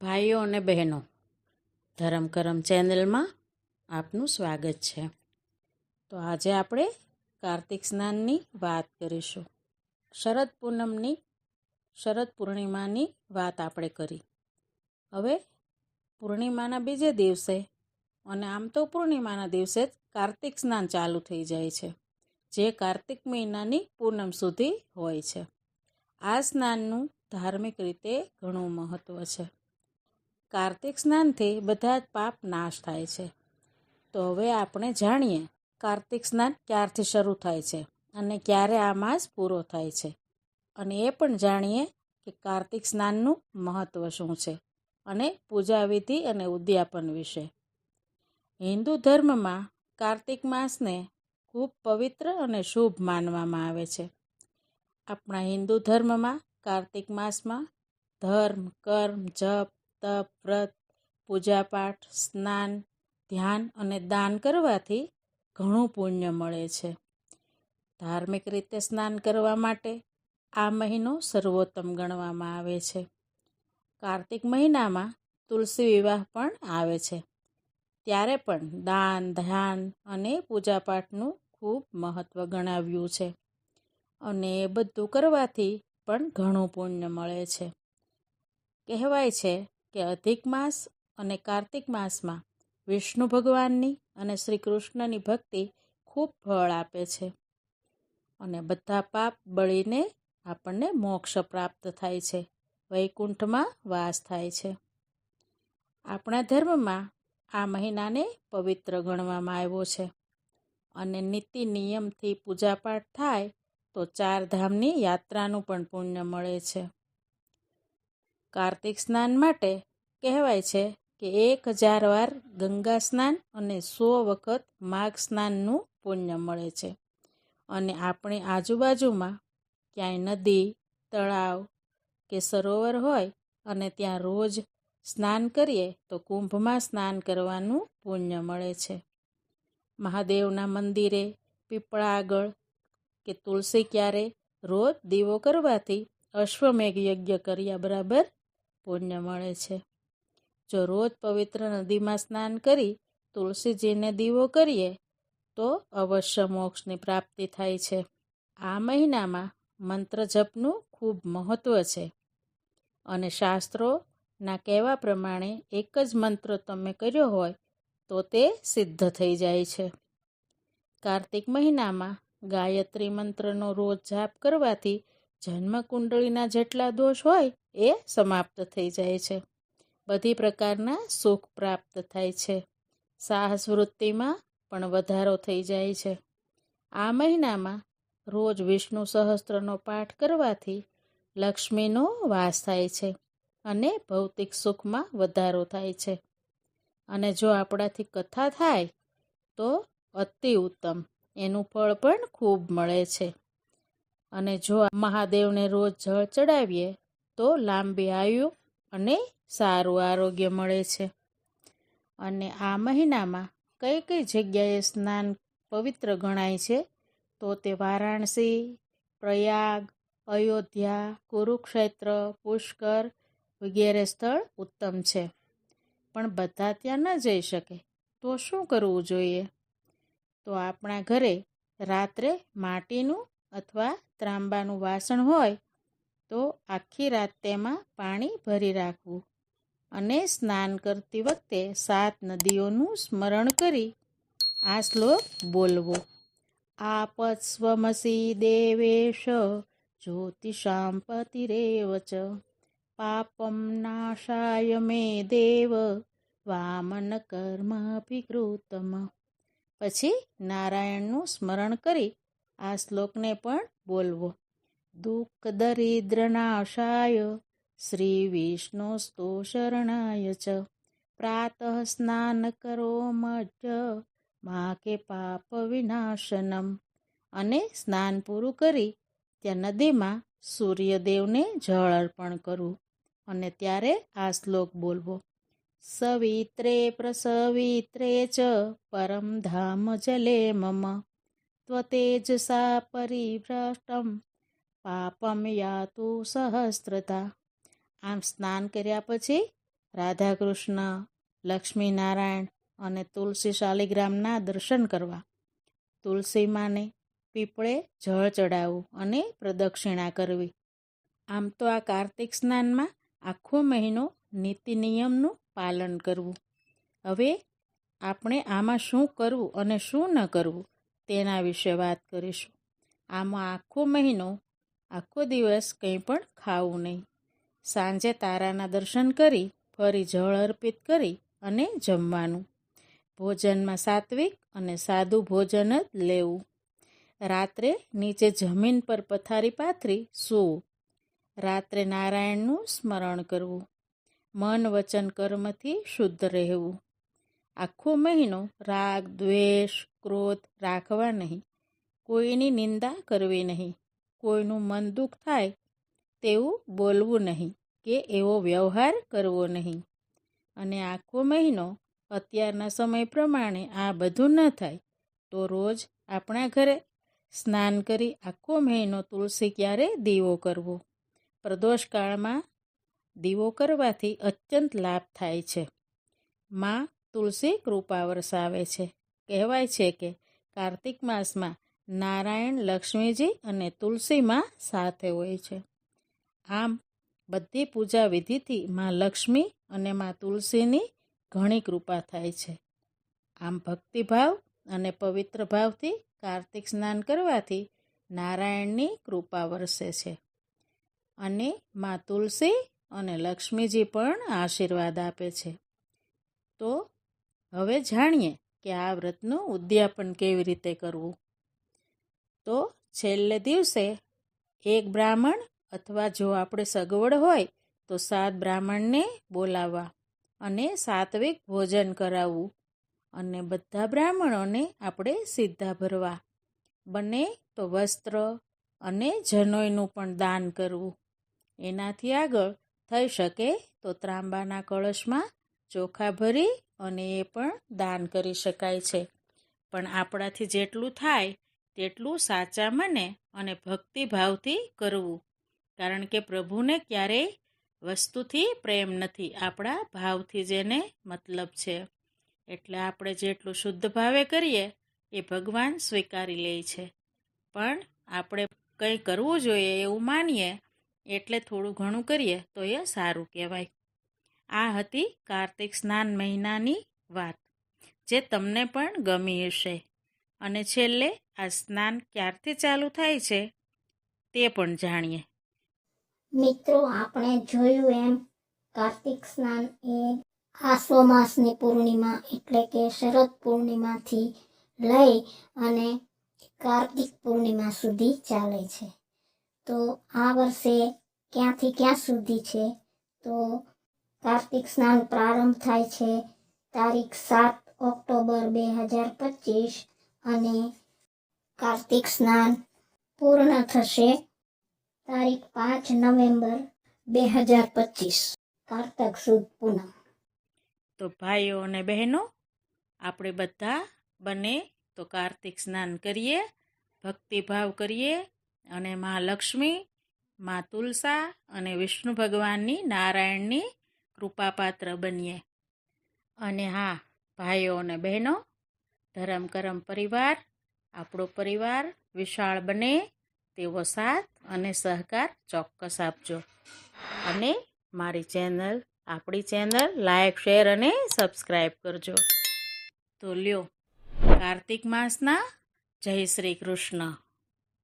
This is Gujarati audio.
ભાઈઓ અને બહેનો, ધરમ કરમ ચેનલમાં આપનું સ્વાગત છે. તો આજે આપણે કાર્તિક સ્નાનની વાત કરીશું. શરદ પૂનમની, શરદ પૂર્ણિમાની વાત આપણે કરી. હવે પૂર્ણિમાના બીજે દિવસે અને આમ તો પૂર્ણિમાના દિવસે જ કાર્તિક સ્નાન ચાલુ થઈ જાય છે, જે કાર્તિક મહિનાની પૂનમ સુધી હોય છે. આ સ્નાનનું ધાર્મિક રીતે ઘણું મહત્ત્વ છે. કાર્તિક સ્નાનથી બધા જ પાપ નાશ થાય છે. તો હવે આપણે જાણીએ કાર્તિક સ્નાન ક્યારથી શરૂ થાય છે અને ક્યારે આ માસ પૂરો થાય છે. અને એ પણ જાણીએ કે કાર્તિક સ્નાનનું મહત્ત્વ શું છે અને પૂજા વિધિ અને ઉદ્યાપન વિશે. હિન્દુ ધર્મમાં કાર્તિક માસને ખૂબ પવિત્ર અને શુભ માનવામાં આવે છે. આપણા હિન્દુ ધર્મમાં કાર્તિક માસમાં ધર્મ, કર્મ, જપ તપ વ્રત, પૂજાપાઠ, સ્નાન, ધ્યાન અને દાન કરવાથી ઘણું પુણ્ય મળે છે. ધાર્મિક રીતે સ્નાન કરવા માટે આ મહિનો સર્વોત્તમ ગણવામાં આવે છે. કાર્તિક મહિનામાં તુલસી વિવાહ પણ આવે છે. ત્યારે પણ દાન, ધ્યાન અને પૂજાપાઠનું ખૂબ મહત્ત્વ ગણાવ્યું છે અને એ બધું કરવાથી પણ ઘણું પુણ્ય મળે છે. કહેવાય છે કે અધિક માસ અને કાર્તિક માસમાં વિષ્ણુ ભગવાનની અને શ્રી કૃષ્ણની ભક્તિ ખૂબ ફળ આપે છે. અને બધા પાપ બળીને આપણને મોક્ષ પ્રાપ્ત થાય છે. વૈકુંઠમાં વાસ થાય છે. આપણા ધર્મમાં આ મહિનાને પવિત્ર ગણવામાં આવ્યો છે. અને નીતિ નિયમથી પૂજાપાઠ થાય તો ચાર ધામની યાત્રાનું પણ પુણ્ય મળે છે. કાર્તિક સ્નાન માટે કહેવાય છે કે એક હજાર વાર ગંગા સ્નાન અને સો વખત માઘ સ્નાનનું પુણ્ય મળે છે. અને આપણી આજુબાજુમાં ક્યાંય નદી, તળાવ કે સરોવર હોય અને ત્યાં રોજ સ્નાન કરીએ તો કુંભમાં સ્નાન કરવાનું પુણ્ય મળે છે. મહાદેવના મંદિરે પીપળા આગળ કે તુલસી ક્યારે રોજ દીવો કરવાથી અશ્વમેઘ યજ્ઞ કર્યા બરાબર પુણ્ય મળે છે. જો રોજ પવિત્ર નદીમાં સ્નાન કરી તુલસીજીને દીવો કરીએ, તો અવશ્ય મોક્ષની પ્રાપ્તિ થાય છે. આ મહિનામાં મંત્ર જપનું ખૂબ મહત્ત્વ છે. અને શાસ્ત્રોના કહેવા પ્રમાણે એક જ મંત્ર તમે કર્યો હોય, તો તે સિદ્ધ થઈ જાય છે. કાર્તિક મહિનામાં ગાયત્રી મંત્રનો રોજ જાપ કરવાથી જન્મકુંડળીના જેટલા દોષ હોય એ સમાપ્ત થઈ જાય છે. બધી પ્રકારના સુખ પ્રાપ્ત થાય છે. સાહસ વૃત્તિમાં પણ વધારો થઈ જાય છે. આ મહિનામાં રોજ વિષ્ણુ સહસ્ત્રનો પાઠ કરવાથી લક્ષ્મીનો વાસ થાય છે અને ભૌતિક સુખમાં વધારો થાય છે. અને જો આપણાથી કથા થાય તો અતિ ઉત્તમ. એનું ફળ પણ ખૂબ મળે છે. અને જો મહાદેવને રોજ જળ ચડાવીએ, તો લાંબી આયુ અને સારું આરોગ્ય મળે છે. અને આ મહિનામાં કઈ કઈ જગ્યાએ સ્નાન પવિત્ર ગણાય છે? તો તે વારાણસી, પ્રયાગ, અયોધ્યા, કુરુક્ષેત્ર, પુષ્કર વગેરે સ્થળ ઉત્તમ છે. પણ બધા ત્યાં ન જઈ શકે, તો શું કરવું જોઈએ? તો આપણા ઘરે રાત્રે માટીનું અથવા ત્રાંબાનું વાસણ હોય, તો આખી રાત તેમાં પાણી ભરી રાખવું અને સ્નાન કરતી વખતે સાત નદીઓનું સ્મરણ કરી આ શ્લોક બોલવો. આપસ્વમસી દેવેશ જ્યોતિષામ પતિરેવ ચ પાપમ નાશાય મે દેવ, વામન કર્માભિકૃતમ પછી નારાયણનું સ્મરણ કરી આ શ્લોકને પણ બોલવો. દુઃખ દરિદ્રનાશાય શ્રી વિષ્ણુસ્તો શરણાય ચ. પ્રાતઃ સ્નાન કરો મજ મા કે પાપ વિનાશનમ. અને સ્નાન પૂરું કરી ત્યાં નદીમાં સૂર્યદેવને જળ અર્પણ કરવું અને ત્યારે આ શ્લોક બોલવો. સવિત્રે પ્રસવિત્રે ચ, પરમ ધામ જલે મમ. ત્વતેજસા પરિભ્રષ્ટમ પાપમ યાતુ સહસ્ત્રતા આમ સ્નાન કર્યા પછી રાધાકૃષ્ણ લક્ષ્મીનારાયણ અને તુલસી શાલિગ્રામના દર્શન કરવા તુલસી માને પીપળે જળ ચડાવવું અને પ્રદક્ષિણા કરવી। આમ તો આ કાર્તિક સ્નાનમાં આખો મહિનો નીતિ નિયમનું પાલન કરવું। હવે આપણે આમાં શું કરવું અને શું ન કરવું તેના વિશે વાત કરીશું. આમાં આખો મહિનો, આખો દિવસ કંઈ પણ ખાવું નહીં. સાંજે તારાના દર્શન કરી, ફરી જળ અર્પિત કરી અને જમવાનું. ભોજનમાં સાત્વિક અને સાદું ભોજન જ લેવું. રાત્રે નીચે જમીન પર પથારી પાથરી સૂવું. રાત્રે નારાયણનું સ્મરણ કરવું. મન વચન કર્મથી શુદ્ધ રહેવું. આખો મહિનો રાગ, દ્વેષ ક્રોધ રાખવા નહીં. કોઈની નિંદા કરવી નહીં. કોઈનું મન દુઃખ થાય તેવું બોલવું નહીં કે એવો વ્યવહાર કરવો નહીં. અને આખો મહિનો અત્યારના સમય પ્રમાણે આ બધું ન થાય તો રોજ આપણા ઘરે સ્નાન કરી આખો મહિનો તુલસી ક્યારે દીવો કરવો? પ્રદોષકાળમાં દીવો કરવાથી અત્યંત લાભ થાય છે. માં તુલસી કૃપા વરસાવે છે. કહેવાય છે કે કાર્તિક માસમાં નારાયણ, લક્ષ્મીજી અને તુલસીમાં સાથે હોય છે. આમ, બધી પૂજા વિધિથી માં લક્ષ્મી અને માં તુલસીની ઘણી કૃપા થાય છે. આમ ભક્તિભાવ અને પવિત્ર ભાવથી કાર્તિક સ્નાન કરવાથી નારાયણની કૃપા વરસે છે. અને માં તુલસી અને લક્ષ્મીજી પણ આશીર્વાદ આપે છે. તો, હવે જાણીએ કે આ વ્રતનું ઉદ્યાપન કેવી રીતે કરવું? તો છેલ્લે દિવસે એક બ્રાહ્મણ અથવા જો આપણે સગવડ હોય તો સાત બ્રાહ્મણને બોલાવવા અને સાત્વિક ભોજન કરાવવું અને બધા બ્રાહ્મણોને આપણે સીધા ભરવા. બને તો વસ્ત્ર અને જનોયનું પણ દાન કરવું. એનાથી આગળ થઈ શકે તો ત્રાંબાના કળશમાં ચોખા ભરી અને એ પણ દાન કરી શકાય છે. પણ આપણાથી જેટલું થાય, તેટલું સાચા મને અને ભક્તિભાવથી કરવું. કારણ કે પ્રભુને ક્યારેય વસ્તુથી પ્રેમ નથી, આપણા ભાવથી જેને મતલબ છે. એટલે આપણે જેટલું શુદ્ધ ભાવે કરીએ, એ ભગવાન સ્વીકારી લે છે. પણ આપણે કંઈ કરવું જોઈએ એવું માનીએ, એટલે થોડું ઘણું કરીએ, તો એ સારું કહેવાય. આ હતી કાર્તિક સ્નાન મહિનાની વાત, જે તમને પણ ગમી હશે. અને છેલ્લે આ સ્નાન ક્યારથી ચાલુ થાય છે તે પણ જાણીએ. મિત્રો, આપણે જોયું એમ, કાર્તિક સ્નાન એ આસો માસની પૂર્ણિમા એટલે કે શરદ પૂર્ણિમાથી લઈ અને કાર્તિક પૂર્ણિમા સુધી ચાલે છે. તો આ વર્ષે ક્યાંથી ક્યાં સુધી છે? તો કાર્તિક સ્નાન પ્રારંભ થાય છે. તારીખ સાત ઓક્ટોબર બે હજાર પચીસ અને કાર્તિક સ્નાન પૂર્ણ થશે તારીખ પાંચ નવેમ્બર બે હજાર પચીસ. કારતક સુદ પૂનમ. તો ભાઈઓ અને બહેનો, આપણે બધા બને તો કાર્તિક સ્નાન કરીએ, ભક્તિભાવ કરીએ અને મા લક્ષ્મી, મા તુલસા અને વિષ્ણુ ભગવાનની નારાયણની કૃપાપાત્ર બનીએ. અને હા, ભાઈઓ અને બહેનો, ધરમ કરમ પરિવાર, આપણો પરિવાર વિશાળ બને તેવો સાથ અને સહકાર ચોક્કસ આપજો. અને મારી ચેનલ, આપણી ચેનલ લાઈક, શેર અને સબસ્ક્રાઈબ કરજો. તો લ્યો, કાર્તિક માસના જય શ્રી કૃષ્ણ.